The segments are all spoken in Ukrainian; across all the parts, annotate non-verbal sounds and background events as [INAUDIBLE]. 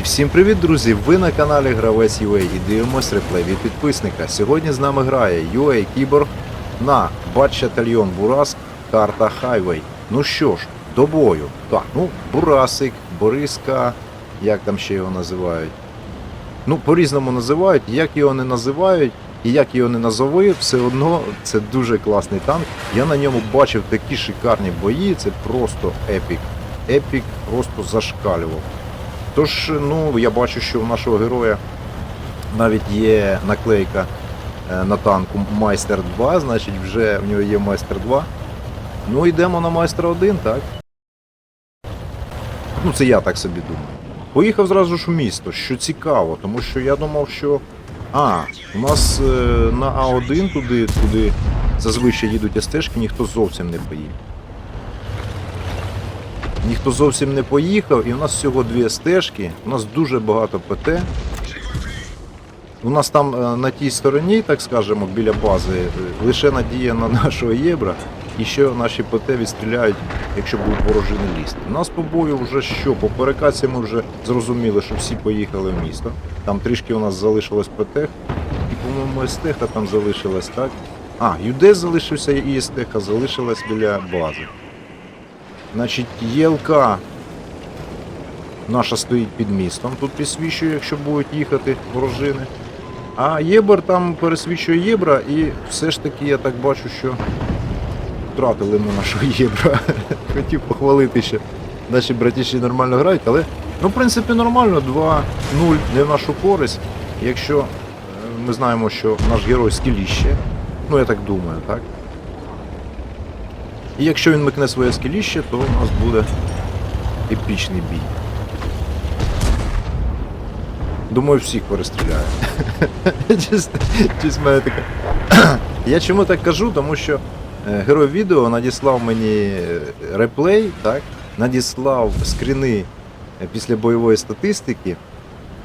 І всім привіт, друзі! Ви на каналі Гравець UA і дивимось реплей від підписника. Сьогодні з нами грає UA Кіборг на Батчатальйон Бурас, карта Хайвей. Ну що ж, до бою. Так, ну, Бурасик, Бориска, як там ще його називають. Ну, по-різному називають, як його не називають, і як його не назови, все одно це дуже класний танк. Я на ньому бачив такі шикарні бої, це просто епік. Епік просто зашкалював. Тож, ну, я бачу, що у нашого героя навіть є наклейка е, на танку Майстер 2, значить вже в нього є Майстер 2. Ну, йдемо на Майстер 1, так? Ну, це я так собі думаю. Поїхав зразу ж у місто, що цікаво, тому що я думав, що. А, у нас е, на А1 туди, туди зазвичай їдуть стежки, ніхто зовсім не поїхав. Ніхто зовсім не поїхав, і у нас всього дві стежки, у нас дуже багато ПТ. У нас там е, на тій стороні, так скажемо, біля бази, е, лише надія на [LAUGHS] нашого єбра, і ще наші ПТ відстріляють, якщо будуть ворожі не лізти. У нас по бою вже що? По перекаці ми вже зрозуміли, що всі поїхали в місто. Там трішки у нас залишилось ПТ, і, по-моєму, естеха там залишилась, так? А, ЮДЕ залишився і естеха залишилась біля бази. Значить, ЄЛК наша стоїть під містом, тут підсвічує, якщо будуть їхати ворожини. А Єбер там пересвічує Єбра, і все ж таки я так бачу, що втратили ми нашого Єбра. [LAUGHS] Хотів похвалити, що наші братіші нормально грають, але ну, в принципі нормально, 2-0 не в нашу користь. Якщо е, ми знаємо, що наш герой скіліще, ну я так думаю, так? І якщо він микне своє скеліще, то у нас буде епічний бій. Думаю, всіх [LAUGHS] така. [CLEARS THROAT] Я чому так кажу? Тому що е, герой відео надіслав мені е, реплей, так? надіслав скріни е, після бойової статистики,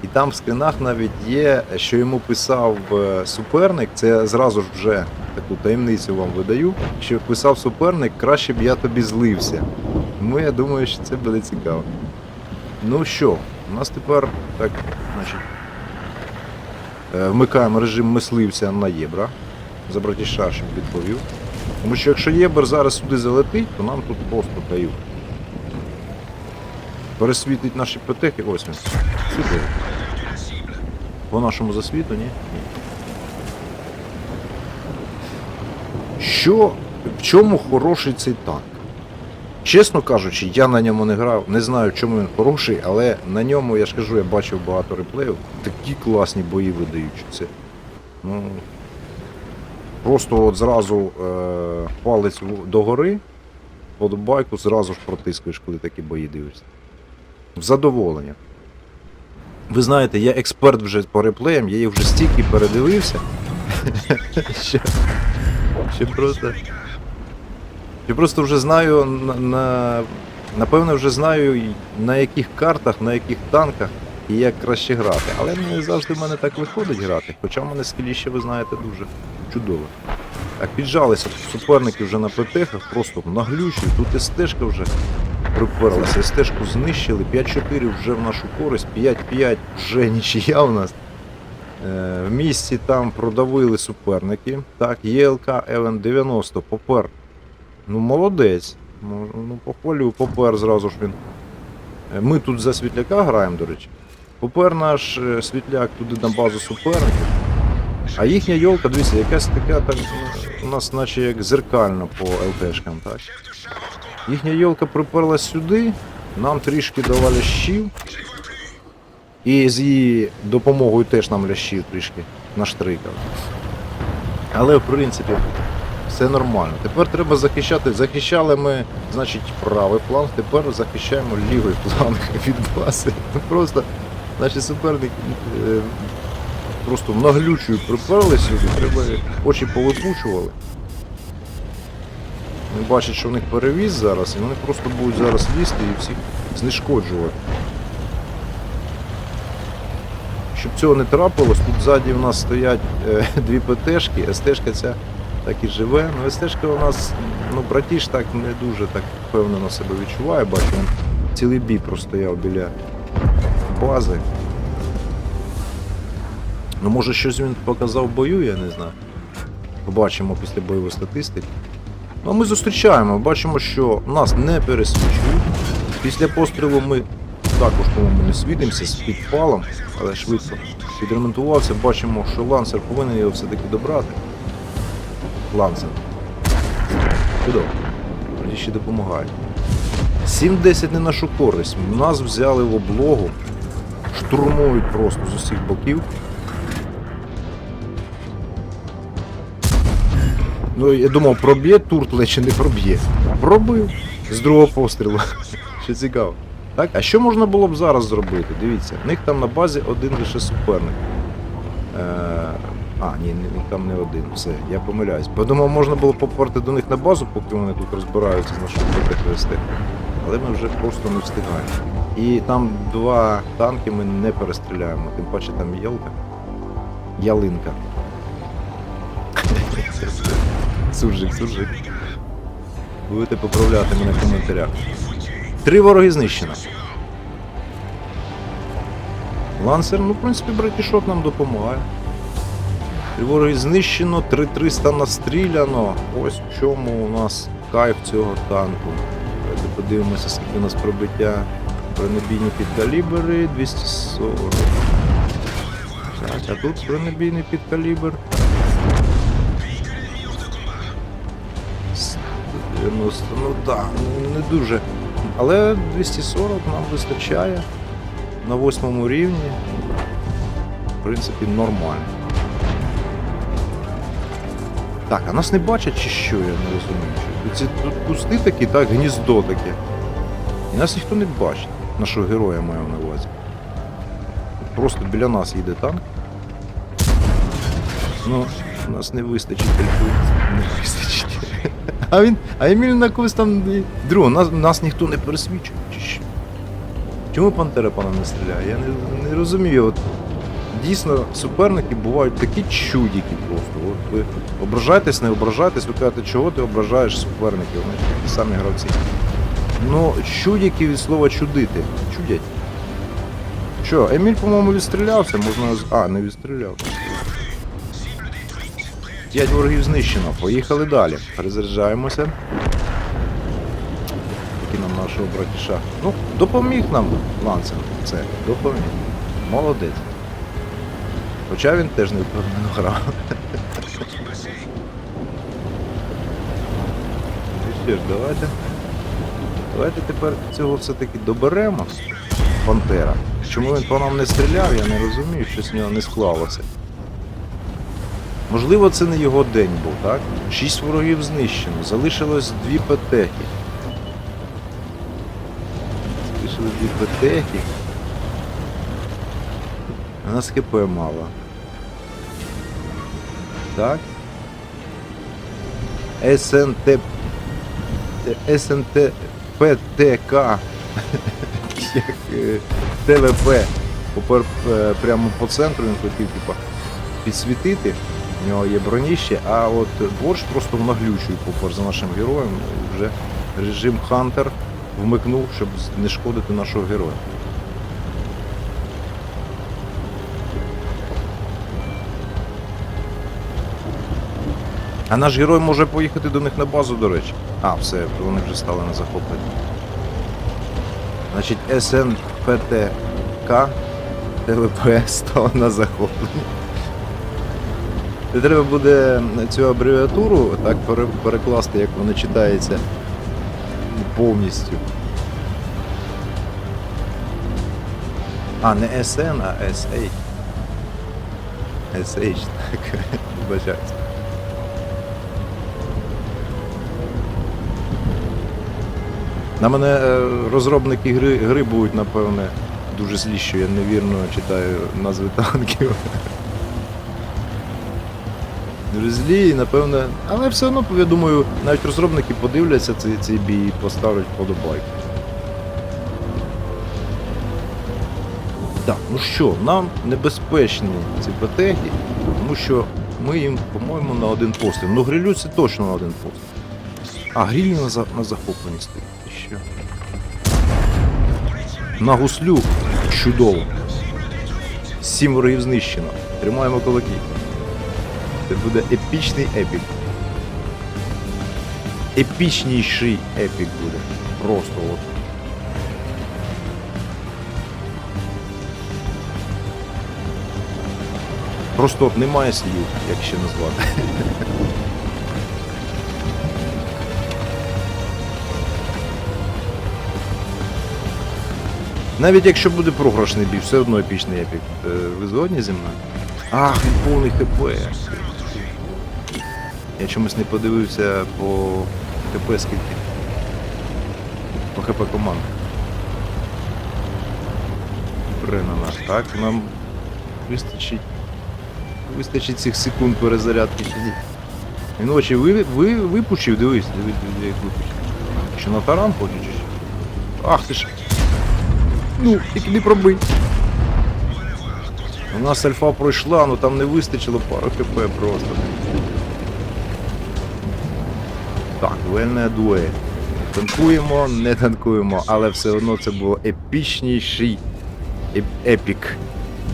і там в скринах навіть є, що йому писав суперник, це зразу ж вже таку таємницю вам видаю, що писав суперник, краще б я тобі злився. Тому я думаю, що це буде цікаво. Ну що, у нас тепер так, значить, е, вмикаємо режим мисливця на Єбра. За братіша, щоб відповів. Тому що якщо Єбер зараз сюди залетить, то нам тут просто дають. Пересвітить наші петехи, ось він. Сюди. По нашому засвіту, ні? Ні. Що, в чому хороший цей танк? Чесно кажучи, я на ньому не грав, не знаю, чому він хороший, але на ньому, я ж кажу, я бачив багато реплеїв, такі класні бої видають. що Це, ну, просто от зразу е, палець в- догори, подобайку, зразу ж протискуєш, коли такі бої дивишся. В задоволення. Ви знаєте, я експерт вже по реплеям, я їх вже стільки передивився. [LAUGHS] що просто. Я просто вже знаю на, на напевно вже знаю на яких картах, на яких танках і як краще грати. Але не завжди в мене так виходить грати. Хоча в мене скіліще, ви знаєте, дуже чудово. Так, піджалися суперники вже на ПТХах, просто наглючують. Тут і стежка вже приперлася, стежку знищили, 5-4 вже в нашу користь, 5-5 вже нічия у нас. Е, В місті там продавили суперники. Так, ЄЛК Евен 90 попер. Ну, молодець. Ну, ну, похвалю, попер зразу ж він. Е, Ми тут за світляка граємо, до речі. Попер наш е, світляк туди на базу суперників. А їхня йолка, дивіться, якась така так, у нас наче як зеркальна по ЛТшкам, так? Їхня йолка приперлась сюди, нам трішки дала лящів. І з її допомогою теж нам лящів трішки наштрикав. Але в принципі все нормально. Тепер треба захищати. Захищали ми, значить, правий фланг, тепер захищаємо лівий фланг [LAUGHS] від бази. Просто наші суперники е, просто наглючою приперли сюди, треба очі повипучували. Вони бачать, що в них перевіз зараз, і вони просто будуть зараз лізти і всіх знешкоджувати. Щоб цього не трапилось, тут ззаді в нас стоять е, [LAUGHS] дві ПТшки, СТшка ця так і живе. Ну, СТшка у нас, ну, братіш так не дуже так впевнено себе відчуває, бачу, він цілий бій простояв біля бази. Ну, може, щось він показав в бою, я не знаю. Побачимо після бойової статистики. Ну, ми зустрічаємо, бачимо, що нас не пересвічують. Після пострілу ми також, по-моєму, не світимося з підпалом, але швидко підремонтувався. Бачимо, що лансер повинен його все-таки добрати. Лансер. Чудово. Тоді ще допомагають. 7-10 не нашу користь. Нас взяли в облогу, штурмують просто з усіх боків. Ну, я думав, проб'є Туртле чи не проб'є. Пробив з другого пострілу. [LAUGHS] Ще цікаво. Так, а що можна було б зараз зробити? Дивіться, в них там на базі один лише суперник. Е, а, ні, ні, там не один. Все, я помиляюсь. Подумав, можна було поперти до них на базу, поки вони тут розбираються з нашими ПТХСТ. Але ми вже просто не встигаємо. І там два танки ми не перестріляємо, тим паче там ялка. Ялинка. Суржик, суржик. Будете поправляти мене в коментарях. Три вороги знищено. Лансер, ну, в принципі, братішок нам допомагає. Три вороги знищено, 3300 настріляно. Ось в чому у нас кайф цього танку. Давайте подивимося, скільки у нас пробиття. Бронебійні підкалібри 240. Так, а тут бронебійний підкалібр. 90, ну так, не дуже. Але 240 нам вистачає на восьмому рівні. В принципі, нормально. Так, а нас не бачать чи що, я не розумію. Ці, тут кусти такі, так, гніздо таке. І нас ніхто не бачить. Нашого героя маю на увазі. Просто біля нас їде танк. Ну, нас не вистачить. Не вистачить. А він. А Еміль на когось там. Друг, нас, нас ніхто не пересвічує. Чому пантера пана не стріляє? Я не, не розумію. От, дійсно, суперники бувають такі чудіки просто. От ви ображаєтесь, не ображаєтесь, ви кажете, чого ти ображаєш суперників? Вони такі самі гравці. Ну, чудіки від слова чудити. Чудять. Що, Еміль, по-моєму, відстрілявся, можна. А, не відстрілявся. П'ять ворогів знищено. Поїхали далі. Перезаряджаємося. Який нам нашого братіша. Ну, допоміг нам ланцем. Це, допоміг. Молодець. Хоча він теж не впевнено грав. І ж, давайте. Давайте тепер цього все-таки доберемо. Пантера. Чому він по нам не стріляв, я не розумію, що з нього не склалося. Можливо, це не його день був, так? Шість ворогів знищено, залишилось дві петехи. Залишилось дві петехи. У нас ХП мало. Так. СНТ. СНТ ПТК. [LAUGHS] Як е, ТВП. Е, прямо по центру він хотів, типа, підсвітити. У нього є броніще, а от борщ просто наглючує попор за нашим героєм. І Вже режим Хантер вмикнув, щоб не шкодити нашого героя. А наш герой може поїхати до них на базу, до речі. А, все, вони вже стали на захоплення. Значить, СНПТК ТВП стало на захоплення. Це треба буде цю абревіатуру так перекласти, як вона читається повністю. А, не SN, а SH. SH, так. Вибачаюсь. На мене е, розробники гри, гри будуть, напевне, дуже злі, що я невірно читаю назви танків. Дуже злі, і напевне. Але все одно, я думаю, навіть розробники подивляться цей, цей бій і поставлять подобайку. Так, ну що, нам небезпечні ці патехи, тому що ми їм, по-моєму, на один постріл. Ну, грилю це точно на один постріл. А, грілі на, за- на захопленні стоїть. Що? На гуслю Чудово. Сім ворогів знищено. Тримаємо кулаки. Це буде епічний епік. Епічніший епік буде. Просто от. Просто от немає слів, як ще назвати. Навіть якщо буде програшний бій, все одно епічний епік. Е, Ви згодні зі мною? Ах, він повний хп. Я чомусь не подивився по хп скільки. По хп команд. Бренана. Так, нам вистачить. Вистачить цих секунд перезарядки чи. Він очі ви, ви, випучив, дивись, дивись, дивись, як випучив. Що на таран хоче чи що? Ах ти ж. Ну, тільки не пробий. У нас альфа пройшла, ну там не вистачило пару хп просто. Так, дуельна дуель. Танкуємо, не танкуємо, але все одно це було епічніший еп- епік.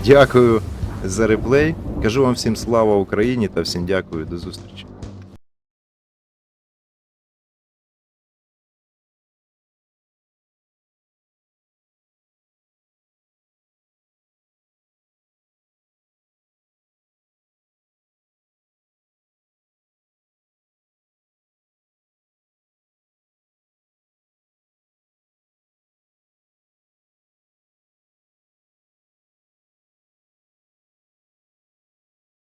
Дякую за реплей. Кажу вам всім слава Україні та всім дякую, до зустрічі.